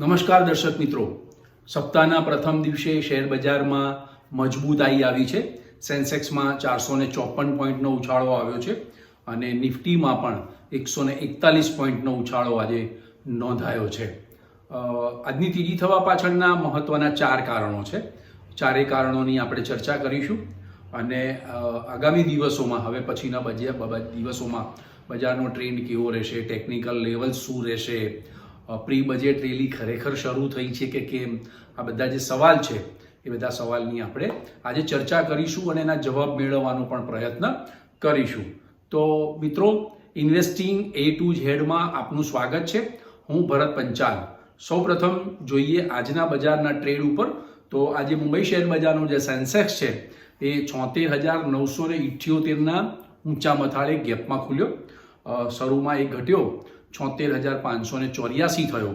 નમસ્કાર દર્શક મિત્રો. સપ્તાહના પ્રથમ દિવસે શેર બજારમાં મજબૂતાઈ આવી છે. સેન્સેક્સમાં ચારસો ને ચોપન પોઈન્ટનો ઉછાળો આવ્યો છે અને નિફ્ટીમાં પણ એકસો ને એકતાલીસ પોઈન્ટનો ઉછાળો આજે નોંધાયો છે. આજની તીજી થવા પાછળના મહત્વના ચાર કારણો છે. ચારેય કારણોની આપણે ચર્ચા કરીશું અને આગામી દિવસોમાં, હવે પછીના બજે- દિવસોમાં બજારનો ટ્રેન્ડ કેવો રહેશે, ટેકનિકલ લેવલ શું રહેશે પ્રી બજેટ રેલી ખરેખર શરૂ થઈ છે કે કેમ? આ બધા જે સવાલ છે, એ બધા સવાલની આપણે આજે ચર્ચા કરીશું અને એના જવાબ મેળવવાનો પણ પ્રયત્ન કરીશું. તો મિત્રો ઇન્વેસ્ટિંગ એ ટુ ઝેડમાં આપનું સ્વાગત છે. હું ભરત પંચાલ. સૌપ્રથમ જોઈએ આજના બજારના ટ્રેડ ઉપર. તો આજે મુંબઈ શેર બજારનો જે સેન્સેક્સ છે, એ છોતેર હજાર નવસો ને ઇઠ્યોતેરના ઊંચા મથાળે ગેપમાં ખુલ્યો. શરૂમાં એ ઘટ્યો. છોતેર હજાર પાંચસો ને ચોર્યાસી થયો.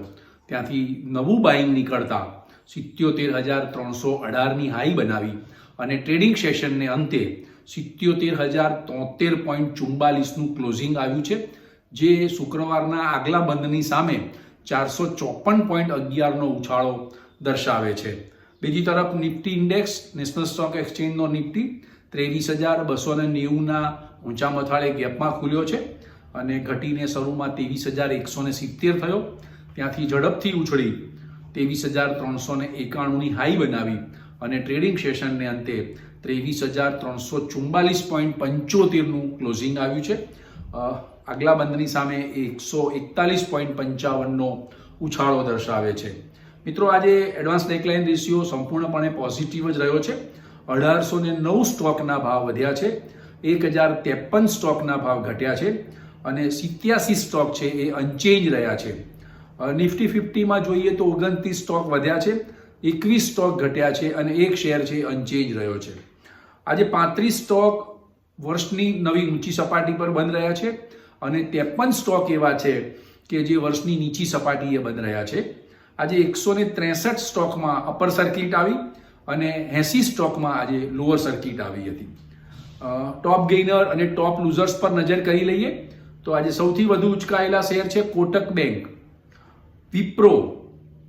ત્યાંથી નવું બાઇંગ નીકળતા સિત્યોતેર હજાર ત્રણસો અઢારની હાઈ બનાવી અને ટ્રેડિંગ સેશનને અંતે સિત્યોતેર હજાર તોતેર પોઈન્ટ ચુમ્બાલીસનું ક્લોઝિંગ આવ્યું છે, જે શુક્રવારના આગલા બંધની સામે ચારસો ચોપન પોઈન્ટ અગિયારનો ઉછાળો દર્શાવે છે. બીજી તરફ નિફ્ટી ઇન્ડેક્સ, નેશનલ સ્ટોક એક્સચેન્જનો નિફ્ટી ત્રેવીસ હજાર બસો ને નેવુંના ઊંચા મથાળે ગેપમાં ખુલ્યો છે. અને ઘટીને શરૂમાં ત્રેવીસ હજાર એકસો ને સિત્તેર થયો. ત્યાંથી ઝડપથી ઉછળી ત્રેવીસ હજાર ત્રણસો ને એકાણુંની હાઈ બનાવી અને ટ્રેડિંગ સેશનને અંતે ત્રેવીસ હજાર ત્રણસો ચુમ્બાલીસ પોઈન્ટ પંચોતેરનું ક્લોઝિંગ આવ્યું છે. આગલા બંધની સામે એકસો એકતાલીસ પોઈન્ટ પંચાવનનો ઉછાળો દર્શાવે છે. મિત્રો, આજે એડવાન્સ નેકલાઇન રેશિયો સંપૂર્ણપણે પોઝિટિવ જ રહ્યો છે. અઢારસો ને નવ સ્ટોકના ભાવ વધ્યા છે. એક હજાર ત્રેપન સ્ટોકના ભાવ ઘટ્યા છે. અને સિત્યાસી સ્ટોક છે એ અનચેન્જ રહ્યા છે. નિફ્ટી ફિફ્ટીમાં જોઈએ તો ઓગણત્રીસ સ્ટોક વધ્યા છે, એકવીસ સ્ટોક ઘટ્યા છે અને એક શેર છે અનચેન્જ રહ્યો છે. આજે પાંત્રીસ સ્ટોક વર્ષની નવી ઊંચી સપાટી પર બંધ રહ્યા છે અને ત્રેપન સ્ટોક એવા છે કે જે વર્ષની નીચી સપાટીએ બંધ રહ્યા છે. આજે એકસો ને ત્રેસઠ સ્ટોકમાં અપર સર્કિટ આવી અને એંસી સ્ટોકમાં આજે લોઅર સર્કિટ આવી હતી. ટોપ ગેઇનર અને ટોપ લૂઝર્સ પર નજર કરી લઈએ. તો આજે સૌથી વધુ ઉચકાયેલા શેર છે Kotak bank. Wipro,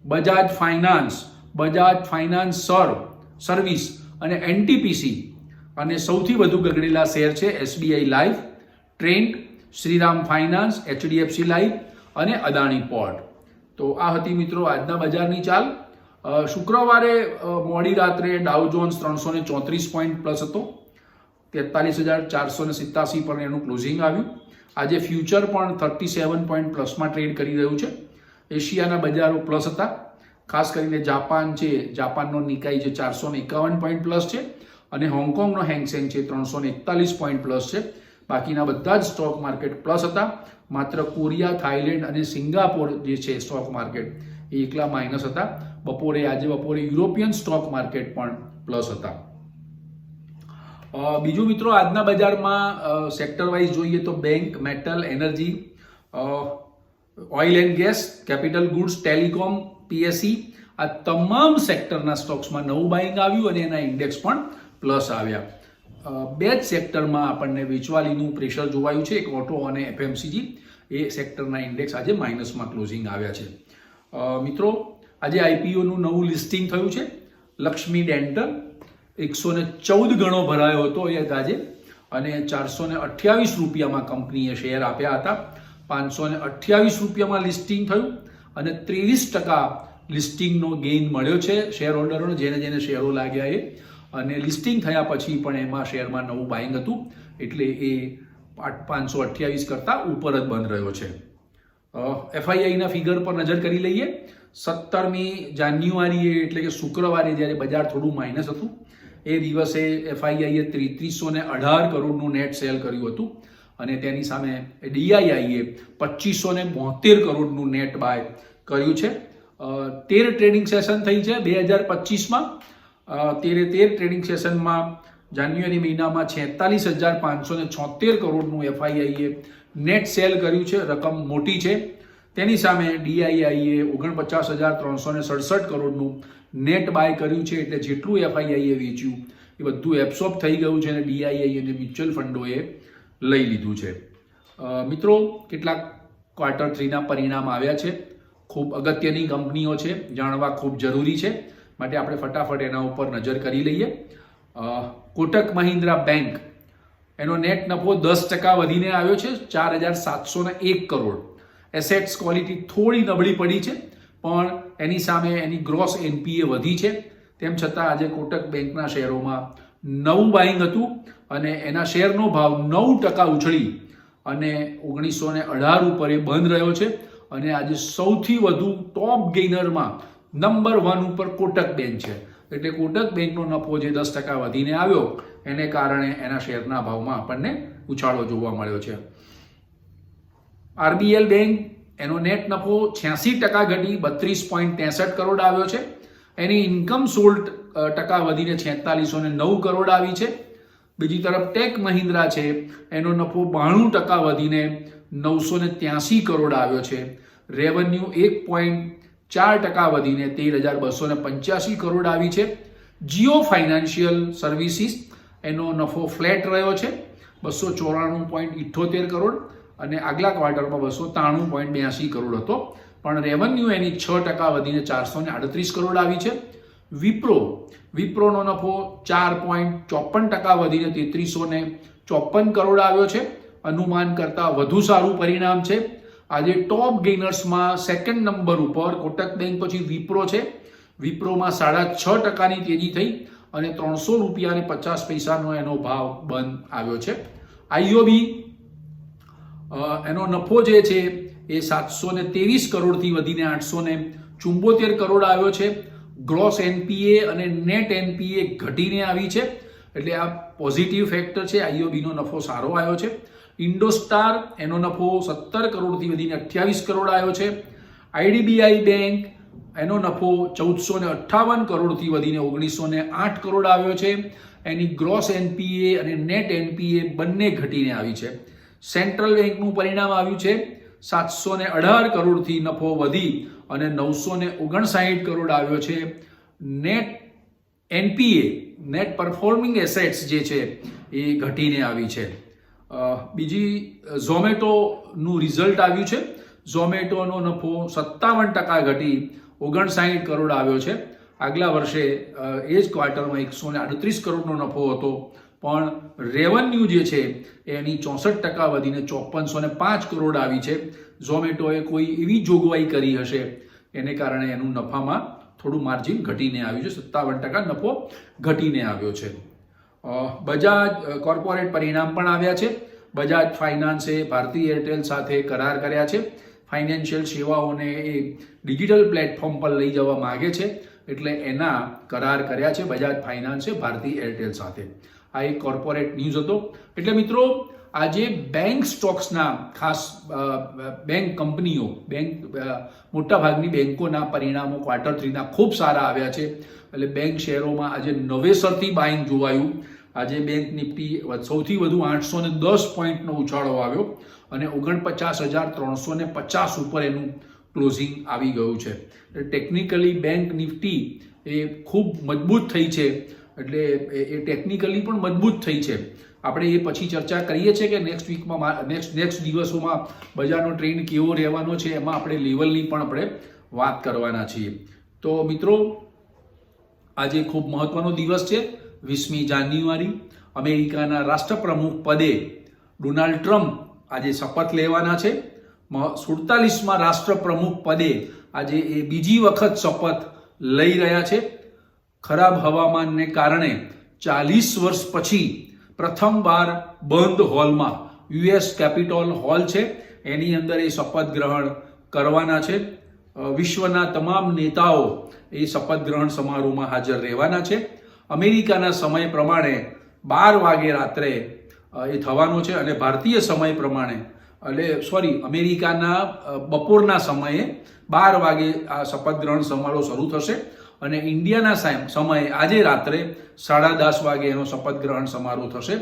Bajaj finance Bajaj finance સર્વ સર્વિસ અને એનટીપીસી અને સૌથી વધુ ગગડેલા શેર છે SBI life Trent Shriram finance, HDFC life અને અદાણી પોર્ટ. તો આ હતી મિત્રો આજના બજારની ચાલ. શુક્રવારે મોડી રાત્રે ડાઉ જોન્સ ત્રણસો ને ચોત્રીસ પોઈન્ટ પ્લસ હતો. તેતાલીસ હજાર ચારસો ને સિત્તાસી પર એનું ક્લોઝિંગ આવ્યું. આજે ફ્યુચર પણ થર્ટી સેવન પોઈન્ટ પ્લસમાં ટ્રેડ કરી રહ્યું છે. એશિયાના બજારો પ્લસ હતા. ખાસ કરીને જાપાન છે, જાપાનનો નિકાઈ છે ચારસો એકાવન પોઈન્ટ પ્લસ છે અને હોંગકોંગનો હેંગસેંગ છે ત્રણસો એકતાલીસ પોઈન્ટ પ્લસ છે. બાકીના બધા જ સ્ટોક માર્કેટ પ્લસ હતા. માત્ર કોરિયા, થાઇલેન્ડ અને સિંગાપોર જે છે સ્ટોક માર્કેટ એ એકલા માઇનસ હતા. બપોરે, આજે બપોરે યુરોપિયન સ્ટોક માર્કેટ પણ પ્લસ હતા. બીજું મિત્રો, આજના બજારમાં સેક્ટર વાઇઝ જોઈએ તો bank metal energy oil and gas capital goods telecom PSC આ તમામ સેક્ટરના સ્ટોક્સમાં નવું બાઇંગ આવ્યું અને એના ઇન્ડેક્સ પણ પ્લસ આવ્યા. બે જ સેક્ટરમાં આપણને વેચવાલીનું પ્રેશર જોવાયું છે. એક ઓટો અને એફએમસીજી એ સેક્ટરના ઇન્ડેક્સ આજે માઇનસમાં ક્લોઝિંગ આવ્યા છે. મિત્રો, આજે આઈપીઓનું નવું લિસ્ટિંગ થયું છે. લક્ષ્મી ડેન્ટલ એકસો ને ચૌદ ગણો ભરાયો હતો એ આજે અને ચારસો ને અઠ્યાવીસ રૂપિયામાં કંપનીએ શેર આપ્યા હતા. પાંચસો ને અઠ્યાવીસ રૂપિયામાં લિસ્ટિંગ થયું અને ત્રેવીસ ટકા લિસ્ટિંગનો ગેઇન મળ્યો છે શેર હોલ્ડરોને, જેને જેને શેરો લાગ્યા એ. અને લિસ્ટિંગ થયા પછી પણ એમાં શેરમાં નવું બાઇંગ હતું, એટલે એ પાંચસો અઠ્યાવીસ કરતાં ઉપર જ બંધ રહ્યો છે. એફઆઈઆઈના ફિગર પર નજર કરી લઈએ. સત્તરમી જાન્યુઆરીએ, એટલે કે શુક્રવારે જ્યારે બજાર થોડું માઇનસ હતું એ દિવસે એફઆઈઆઈએ ત્રીસો ને અઢાર કરોડનું નેટ સેલ કર્યું હતું અને તેની સામે ડીઆઈઆઈએ પચીસો ને બોતેર કરોડનું નેટ બાય કર્યું છે. તેર ટ્રેડિંગ સેશન થઈ છે બે હજાર પચીસમાં. તેરે તેર ટ્રેડિંગ સેશનમાં જાન્યુઆરી મહિનામાં છેતાલીસ હજાર પાંચસો ને છોતેર કરોડનું એફઆઈઆઈએ નેટ સેલ કર્યું છે. રકમ મોટી છે. તેની સામે ડીઆઈઆઈએ ઓગણપચાસ હજાર ત્રણસો ને સડસઠ કરોડનું નેટ બાય કર્યું છે એટલે જેટલું એફઆઈઆઈએ વેચ્યું, એ બધું એબ્સોર્બ થઈ ગયું છે અને ડીઆઈઆઈ અને મ્યુચ્યુઅલ ફંડોએ લઈ લીધું છે. મિત્રો, કેટલાક ક્વાર્ટર થ્રીના પરિણામ આવ્યા છે. ખૂબ અગત્યની કંપનીઓ છે, જાણવા ખૂબ જરૂરી છે. માટે આપણે ફટાફટ એના ઉપર નજર કરી લઈએ. કોટક મહિન્દ્રા બેંક, એનો નેટ નફો દસ ટકા વધીને આવ્યો છે, ચાર હજાર સાતસો એક કરોડ. એસેટ્સ ક્વોલિટી થોડી નબળી પડી છે, પણ એની સામે એની ગ્રોસ એનપીએ વધી છે. તેમ છતાં આજે કોટક બેંકના શેરોમાં નવું બાઇંગ હતું અને એના શેરનો ભાવ નવ ટકા ઉછળી અને ઓગણીસો ને અઢાર ઉપર એ બંધ રહ્યો છે અને આજે સૌથી વધુ ટોપ ગેઇનરમાં નંબર વન ઉપર કોટક બેંક છે. એટલે કોટક બેંકનો નફો જે દસ ટકા વધીને આવ્યો, એને કારણે એના શેરના ભાવમાં આપણને ઉછાળો જોવા મળ્યો છે. આરબીએલ બેંક, એનો નેટ નફો છ્યાસી ટકા ઘટી, બત્રીસ પોઈન્ટ ત્રેસઠ કરોડ આવ્યો છે. એની ઇન્કમ સોળ ટકા વધીને છેતાલીસો ને નવ કરોડ આવી છે. બીજી તરફ ટેક મહિન્દ્રા છે, એનો નફો બાણું ટકા વધીને નવસો ને ત્યાસી કરોડ આવ્યો છે. રેવન્યુ એક પોઈન્ટ ચાર ટકા વધીને તેર હજાર બસો ને પંચ્યાસી કરોડ આવી છે. જીઓ ફાઇનાન્શિયલ સર્વિસીસ, એનો નફો ફ્લેટ રહ્યો છે, બસો ચોરાણું પોઈન્ટ ઇઠ્ઠોતેર કરોડ. અને આગલા ક્વાર્ટરમાં બસો ત્રાણું પોઈન્ટ બ્યાસી કરોડ હતો. પણ રેવન્યુ એની છ ટકા વધીને ચારસો ને આડત્રીસ કરોડ આવી છે. વિપ્રો, વિપ્રોનો નફો ચાર પોઈન્ટ ચોપન ટકા વધીને તેત્રીસો ને ચોપન કરોડ આવ્યો છે. અનુમાન કરતાં વધુ સારું પરિણામ છે. આજે ટોપ ગેઇનર્સમાં સેકન્ડ નંબર ઉપર કોટક બેંક પછી વિપ્રો છે. વિપ્રોમાં સાડા છ ટકાની તેજી થઈ અને ત્રણસો રૂપિયા અને પચાસ પૈસાનો એનો ભાવ બંધ આવ્યો છે. આઈઓબી એનો નફો જે છે એ સાતસો ને ત્રેવીસ કરોડથી વધીને આઠસો ને ચુંબોતેર કરોડ આવ્યો છે. ગ્રોસ એનપીએ અને નેટ એનપીએ ઘટીને આવી છે. એટલે આ પોઝિટિવ ફેક્ટર છે. આઈઓબીનો નફો સારો આવ્યો છે. ઇન્ડોસ્ટાર એનો નફો સત્તર કરોડથી વધીને અઠ્યાવીસ કરોડ આવ્યો છે. આઈડીબીઆઈ બેંક એનો નફો ચૌદસો ને અઠ્ઠાવન કરોડથી વધીને ઓગણીસો ને આઠ કરોડ આવ્યો છે. એની ગ્રોસ એનપીએ અને નેટ એનપીએ બંને ઘટીને આવી છે. સેન્ટ્રલ બેંકનું પરિણામ આવ્યું છે. સાતસો ને અઢાર કરોડથી નફો વધી અને નવસો ને ઓગણસાઠ કરોડ આવ્યો છે. Net NPA, net performing assets જે છે એ ઘટીને આવી છે. બીજી, ઝોમેટોનું રિઝલ્ટ આવ્યું છે. ઝોમેટોનો નફો સત્તાવન ટકા ઘટી ઓગણસાઠ કરોડ આવ્યો છે. આગલા વર્ષે એ જ ક્વાર્ટરમાં એકસો ને આડત્રીસ કરોડનો નફો હતો. પણ રેવન્યુ જે છે એની ચોસઠ ટકા વધીને ચોપનસો ને પાંચ કરોડ આવી છે. ઝોમેટોએ કોઈ એવી જોગવાઈ કરી હશે, એને કારણે એનું નફામાં થોડું માર્જિન ઘટીને આવ્યું છે. સત્તાવન ટકા નફો ઘટીને આવ્યો છે. બજાજ કોર્પોરેટ પરિણામ પણ આવ્યા છે. બજાજ ફાઇનાન્સે ભારતી એરટેલ સાથે કરાર કર્યા છે. ફાઇનાન્શિયલ સેવાઓને એ ડિજિટલ પ્લેટફોર્મ પર લઈ જવા માગે છે. એટલે એના કરાર કર્યા છે બજાજ ફાઇનાન્સે ભારતી એરટેલ સાથે. આ એક કોર્પોરેટ ન્યૂઝ હતો. એટલે મિત્રો, આજે બેંક સ્ટોક્સના ખાસ બેંક કંપનીઓ બેંક મોટાભાગની બેંકોના પરિણામો ક્વાર્ટર થ્રીના ખૂબ સારા આવ્યા છે. એટલે બેંક શેરોમાં આજે નવેસરથી બાઇંગ જોવાયું. આજે બેંક નિફ્ટી સૌથી વધુ આઠસો ને દસ પોઈન્ટનો ઉછાળો આવ્યો અને ઓગણપચાસ હજાર ત્રણસો ને પચાસ ઉપર એનું ક્લોઝિંગ આવી ગયું છે. ટેકનિકલી બેંક નિફ્ટી એ ખૂબ મજબૂત થઈ છે. એટલે એ ટેકનિકલી પણ મજબૂત થઈ છે. આપણે એ પછી ચર્ચા કરીએ છીએ કે નેક્સ્ટ વીકમાં નેક્સ્ટ નેક્સ્ટ દિવસોમાં બજારનો ટ્રેન્ડ કેવો રહેવાનો છે, એમાં આપણે લેવલની પણ આપણે વાત કરવાના છીએ. તો મિત્રો, આજે ખૂબ મહત્વનો દિવસ છે, વીસમી જાન્યુઆરી. અમેરિકાના રાષ્ટ્રપ્રમુખ પદે ડોનાલ્ડ ટ્રમ્પ આજે શપથ લેવાના છે. સુડતાલીસમાં રાષ્ટ્રપ્રમુખ પદે આજે એ બીજી વખત શપથ લઈ રહ્યા છે. ખરાબ હવામાનને કારણે ચાલીસ વર્ષ પછી પ્રથમવાર બંધ હોલમાં યુએસ કેપિટોલ હોલ છે. એની અંદર એ શપથ ગ્રહણ કરવાના છે. વિશ્વના તમામ નેતાઓ એ શપથ ગ્રહણ સમારોહમાં હાજર રહેવાના છે. અમેરિકાના સમય પ્રમાણે બાર વાગે રાત્રે એ થવાનો છે અને ભારતીય સમય પ્રમાણે, એટલે, સોરી, અમેરિકાના બપોરના સમયે બાર વાગે આ શપથ ગ્રહણ સમારોહ શરૂ થશે. અને ઇન્ડિયાના સામ- સમયે, આજે રાત્રે સાડા દસ વાગે એનો શપથ ગ્રહણ સમારોહ થશે.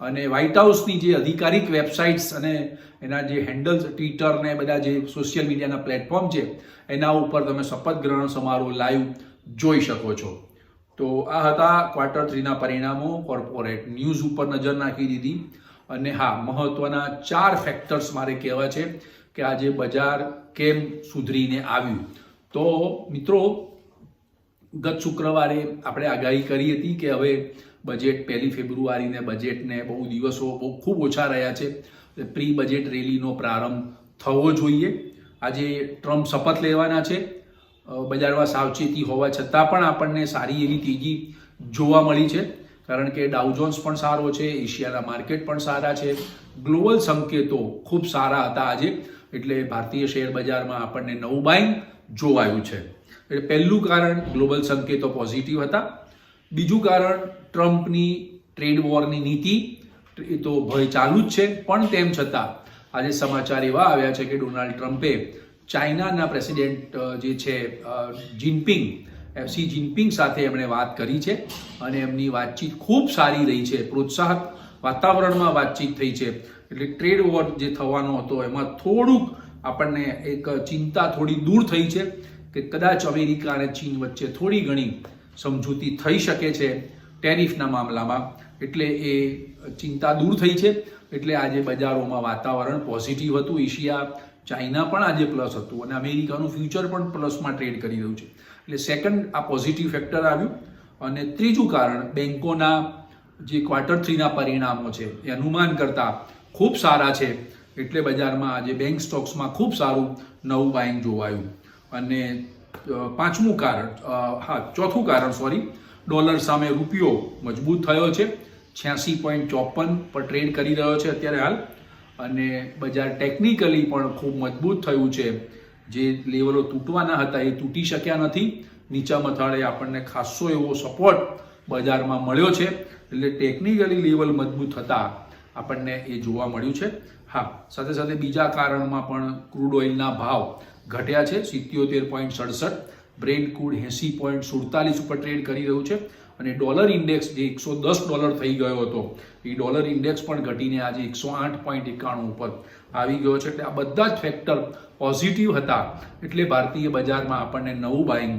અને વ્હાઇટ હાઉસની જે અધિકારિક વેબસાઇટ્સ અને એના જે હેન્ડલ્સ ટ્વિટર ને બધા જે સોશિયલ મીડિયાના પ્લેટફોર્મ છે, એના ઉપર તમે શપથ ગ્રહણ સમારોહ લાઈવ જોઈ શકો છો. તો આ હતા ક્વાર્ટર થ્રીના પરિણામો. કોર્પોરેટ ન્યૂઝ ઉપર નજર નાખી દીધી. અને હા, મહત્વના ચાર ફેક્ટર્સ મારે કહેવા છે કે આજે બજાર કેમ સુધરીને આવ્યું. તો મિત્રો ગત શુક્રવારે આપણે આગાહી કરી હતી કે હવે બજેટ પહેલી ફેબ્રુઆરીને બજેટને બહુ દિવસો બહુ ખૂબ ઓછા રહ્યા છે. પ્રી બજેટ રેલીનો પ્રારંભ થવો જોઈએ. આજે ટ્રમ્પ શપથ લેવાના છે. બજારમાં સાવચેતી હોવા છતાં પણ આપણને સારી એવી તેજી જોવા મળી છે. કારણ કે ડાઉજોન્સ પણ સારો છે, એશિયાના માર્કેટ પણ સારા છે. ગ્લોબલ સંકેતો ખૂબ સારા હતા આજે. એટલે ભારતીય શેર બજારમાં આપણને નવું બાઇંગ જોવાયું છે. એટલે પહેલું કારણ ગ્લોબલ સંકેતો પોઝિટિવ હતા. બીજું કારણ ટ્રમ્પની ટ્રેડ વોરની નીતિ, એ તો ભય ચાલુ જ છે. પણ તેમ છતાં, આજે સમાચાર એવા આવ્યા છે કે ડોનાલ્ડ ટ્રમ્પે ચાઇનાના પ્રેસિડેન્ટ જે છે જિનપિંગ સી જિનપિંગ સાથે એમણે વાત કરી છે અને એમની વાતચીત ખૂબ સારી રહી છે. પ્રોત્સાહક વાતાવરણમાં વાતચીત થઈ છે. એટલે ટ્રેડ વોર જે થવાનો હતો, એમાં થોડુંક આપણને એક ચિંતા થોડી દૂર થઈ છે. કે કદાચ અમેરિકા અને ચીન વચ્ચે થોડી ઘણી સમજૂતી થઈ શકે છે ટેરિફના મામલામાં. એટલે એ ચિંતા દૂર થઈ છે. એટલે આજે બજારોમાં વાતાવરણ પોઝિટિવ હતું. એશિયા, ચાઇના પણ આજે પ્લસ હતું અને અમેરિકાનું ફ્યુચર પણ પ્લસમાં ટ્રેડ કરી રહ્યું છે. એટલે સેકન્ડ આ પોઝિટિવ ફેક્ટર આવ્યું. અને ત્રીજું કારણ બેન્કોના જે ક્વાર્ટર થ્રીના પરિણામો છે એ અનુમાન કરતાં ખૂબ સારા છે. એટલે બજારમાં આજે બેંક સ્ટોક્સમાં ખૂબ સારું નવું બાઇંગ જોવાયું. અને પાંચમું કારણ હા, ચોથું કારણ સોરી ડોલર સામે રૂપિયો મજબૂત થયો છે. છ્યાસી પોઈન્ટ ચોપન પર ટ્રેડ કરી રહ્યો છે અત્યારે હાલ. અને બજાર ટેકનિકલી પણ ખૂબ મજબૂત થયું છે. જે લેવલો તૂટવાના હતા એ તૂટી શક્યા નથી. નીચા મથાળે આપણને ખાસો એવો સપોર્ટ બજારમાં મળ્યો છે. એટલે ટેકનિકલી લેવલ મજબૂત થતા આપણને એ જોવા મળ્યું છે. હા, સાથે સાથે બીજા કારણમાં પણ ક્રૂડ ઓઇલના ભાવ ઘટ્યા છે, સિત્યોતેર પોઈન્ટ સડસઠ. બ્રેન્ડ ક્રૂડ એંસી પોઈન્ટ સુડતાલીસ ઉપર ટ્રેડ કરી રહ્યું છે અને ડોલર ઇન્ડેક્સ જે એકસો દસ ડોલર થઈ ગયો હતો, એ ડોલર ઇન્ડેક્સ પણ ઘટીને આજે એકસો આઠ પોઈન્ટ એકાણું ઉપર આવી ગયો છે. એટલે આ બધા જ ફેક્ટર પોઝિટિવ હતા. એટલે ભારતીય બજારમાં આપણને નવું બાઇંગ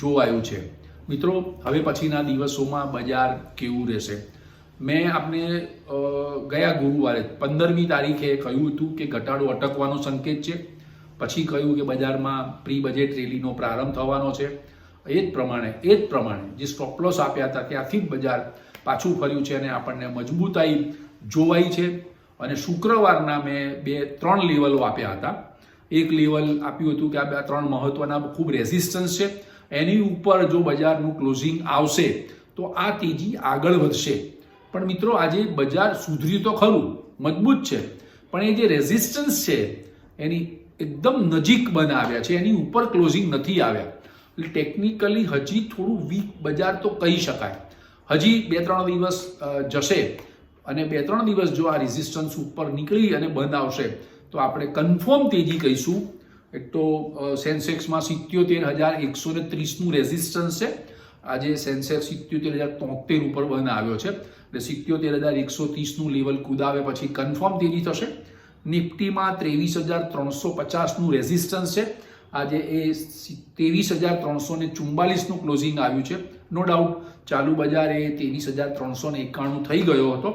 જોવાયું છે. મિત્રો, હવે પછીના દિવસોમાં બજાર કેવું રહેશે? મેં આપને ગયા ગુરુવારે પંદરમી તારીખે કહ્યું હતું કે ઘટાડો અટકવાનો સંકેત છે. પછી કહ્યું કે બજારમાં પ્રી બજેટ રેલીનો પ્રારંભ થવાનો છે. એ જ પ્રમાણે, એ જ પ્રમાણે જે સ્ટોપલોસ આપ્યા હતા ત્યાંથી જ બજાર પાછું ફર્યું છે અને આપણને મજબૂતાઈ જોવાઈ છે. અને શુક્રવારના મેં બે, ત્રણ લેવલો આપ્યા હતા. એક લેવલ આપ્યું હતું કે આ ત્રણ મહત્વના ખૂબ રેઝિસ્ટન્સ છે. એની ઉપર જો બજારનું ક્લોઝિંગ આવશે, તો આ તેજી આગળ વધશે. પણ મિત્રો, આજે બજાર સુધર્યું તો ખરું, મજબૂત છે. પણ એ જે રેઝિસ્ટન્સ છે, એની એકદમ નજીક બનાવ્યા છે, એની ઉપર ક્લોઝિંગ નથી આવ્યા. એટલે ટેકનિકલી હજી થોડું વીક બજાર તો કહી શકાય. હજી બે ત્રણ દિવસ જશે અને બે ત્રણ દિવસ જો આ રેઝિસ્ટન્સ ઉપર નીકળી અને બંધ આવશે, તો આપણે કન્ફર્મ તેજી કહીશું. એક તો સેન્સેક્સમાં સિત્યોતેર હજાર એકસો ને ત્રીસનું રેઝિસ્ટન્સ છે. આજે સેન્સેક્સ સિત્યોતેર હજાર તોતેર ઉપર બંધ આવ્યો છે. એટલે સિત્યોતેર હજાર એકસો ત્રીસનું લેવલ કુદાવે પછી કન્ફર્મ તેજી થશે. નિફ્ટીમાં ત્રેવીસ હજાર ત્રણસો પચાસનું રેઝિસ્ટન્સ છે. આજે એ ત્રેવીસ હજાર ત્રણસો ને ચુમ્બાલીસનું ક્લોઝિંગ આવ્યું છે. નો ડાઉટ ચાલુ બજાર એ ત્રેવીસ હજાર ત્રણસો ને એકાણું થઈ ગયો હતો.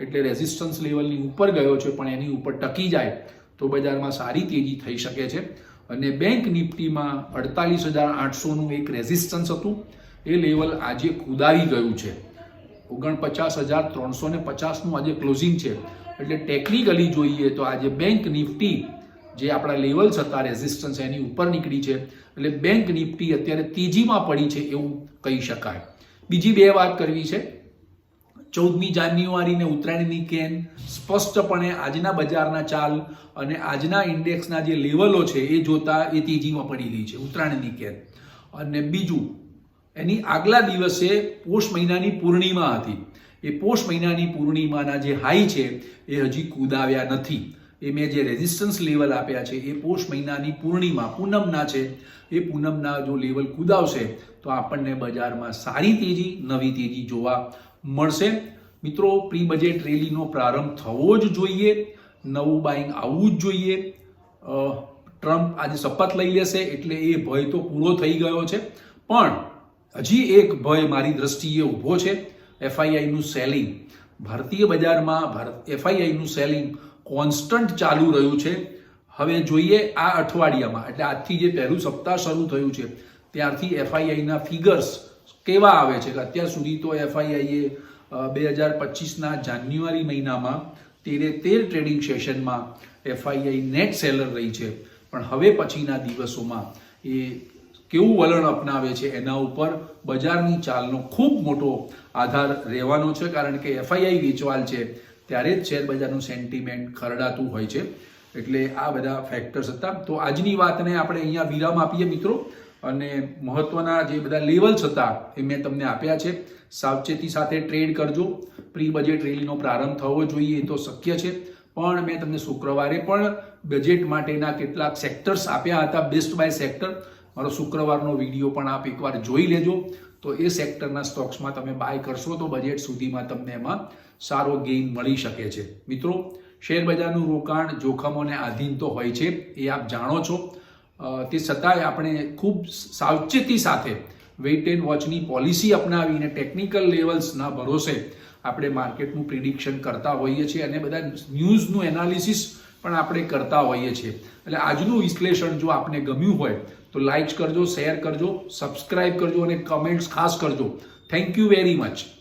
એટલે રેઝિસ્ટન્સ લેવલની ઉપર ગયો છે, પણ એની ઉપર ટકી જાય તો બજારમાં સારી તેજી થઈ શકે છે. અને બેંક નિફ્ટીમાં અડતાલીસ હજાર આઠસોનું એક રેઝિસ્ટન્સ હતું. એ લેવલ આજે કુદાવી ગયું છે. ઓગણપચાસ હજાર ત્રણસો ને પચાસનું આજે ક્લોઝિંગ છે. એટલે ટેકનિકલી જોઈએ તો આજે બેંક નિફ્ટી જે આપણા લેવલ્સ હતા રેઝિસ્ટન્સ એની ઉપર નીકળી છે. એટલે બેંક નિફ્ટી અત્યારે તેજીમાં પડી છે એવું કહી શકાય. બીજી બે વાત કરવી છે. ચૌદમી જાન્યુઆરીને ઉત્તરાયણની કેન સ્પષ્ટપણે આજના બજારના ચાલ અને આજના ઇન્ડેક્સના જે લેવલો છે એ જોતા એ તેજીમાં પડી ગઈ છે, ઉત્તરાયણની કેન અને બીજું, એની આગલા દિવસે પોષ મહિનાની પૂર્ણિમા હતી. એ પોષ મહિનાની પૂર્ણિમાના જે હાઈ છે, એ હજી કૂદાવ્યા નથી. એ મેં જે રેઝિસ્ટન્સ લેવલ આપ્યા છે, એ પોષ મહિનાની પૂર્ણિમા, પૂનમના છે, એ પૂનમના જો લેવલ કૂદાવશે, તો આપણને બજારમાં સારી તેજી, નવી તેજી જોવા મળશે. મિત્રો પ્રી બજેટ રેલીનો પ્રારંભ થવો જ જોઈએ, નવું બાઇંગ આવવું જ જોઈએ. ટ્રમ્પ આજે શપથ લઈ લેશે, એટલે એ ભય તો પૂરો થઈ ગયો છે. પણ હજી એક ભય મારી દ્રષ્ટિએ ઊભો છે. એફઆઈઆઈનું સેલિંગ ભારતીય બજારમાં ભારત એફઆઈઆઈનું સેલિંગ કોન્સ્ટન્ટ ચાલુ રહ્યું છે. હવે જોઈએ આ અઠવાડિયામાં, એટલે આજથી જે પહેલું સપ્તાહ શરૂ થયું છે, ત્યારથી એફઆઈઆઈના ફિગર્સ કેવા આવે છે? અત્યાર સુધી તો એફઆઈઆઈએ બે હજાર પચીસના જાન્યુઆરી મહિનામાં તેરે તેર ટ્રેડિંગ સેશનમાં એફઆઈઆઈ નેટ સેલર રહી છે. પણ હવે પછીના દિવસોમાં એ કેવું વલણ અપનાવે છે એના ઉપર બજારની ચાલનો ખૂબ મોટો આધાર રહેવાનો છે, કારણ કે એફઆઈઆઈ વેચવાલ છે, ત્યારે જ શેર બજારનું સેન્ટિમેન્ટ ખરડાતું હોય છે. એટલે આ બધા ફેક્ટર્સ હતા. તો આજની વાતને આપણે અહીંયા વિરામ આપીએ મિત્રો. અને મહત્વના જે બધા લેવલ્સ હતા એ મેં તમને આપ્યા છે. સાવચેતી સાથે ટ્રેડ કરજો. પ્રી બજેટ રેલીનો પ્રારંભ થવો જોઈએ એ તો શક્ય છે. પણ મેં તમને શુક્રવારે પણ બજેટ માટેના કેટલાક સેક્ટર્સ આપ્યા હતા. બેસ્ટ બાય સેક્ટર મારો શુક્રવારનો વીડિયો પણ આપ એકવાર જોઈ લેજો. તો એ સેક્ટરના સ્ટોક્સમાં તમે બાય કરશો તો બજેટ સુધીમાં તમને એમાં સારો ગેઇન મળી શકે છે. મિત્રો, શેર બજારનું રોકાણ જોખમોને આધીન તો હોય છે, એ આપ જાણો છો. તે છતાંય આપણે ખૂબ સાવચેતી સાથે વેઇટ એન્ડ વોચની પોલિસી અપનાવીને ટેકનિકલ લેવલ્સના ભરોસે આપણે માર્કેટનું પ્રિડિક્શન કરતા હોઈએ છીએ અને બધા ન્યૂઝનું એનાલિસિસ પણ આપણે કરતા હોઈએ છીએ. એટલે આજનું વિશ્લેષણ જો આપને ગમ્યું હોય, તો લાઇક કરજો શેર કરજો સબસ્ક્રાઇબ કરજો અને કમેન્ટ્સ ખાસ કરજો. Thank you very much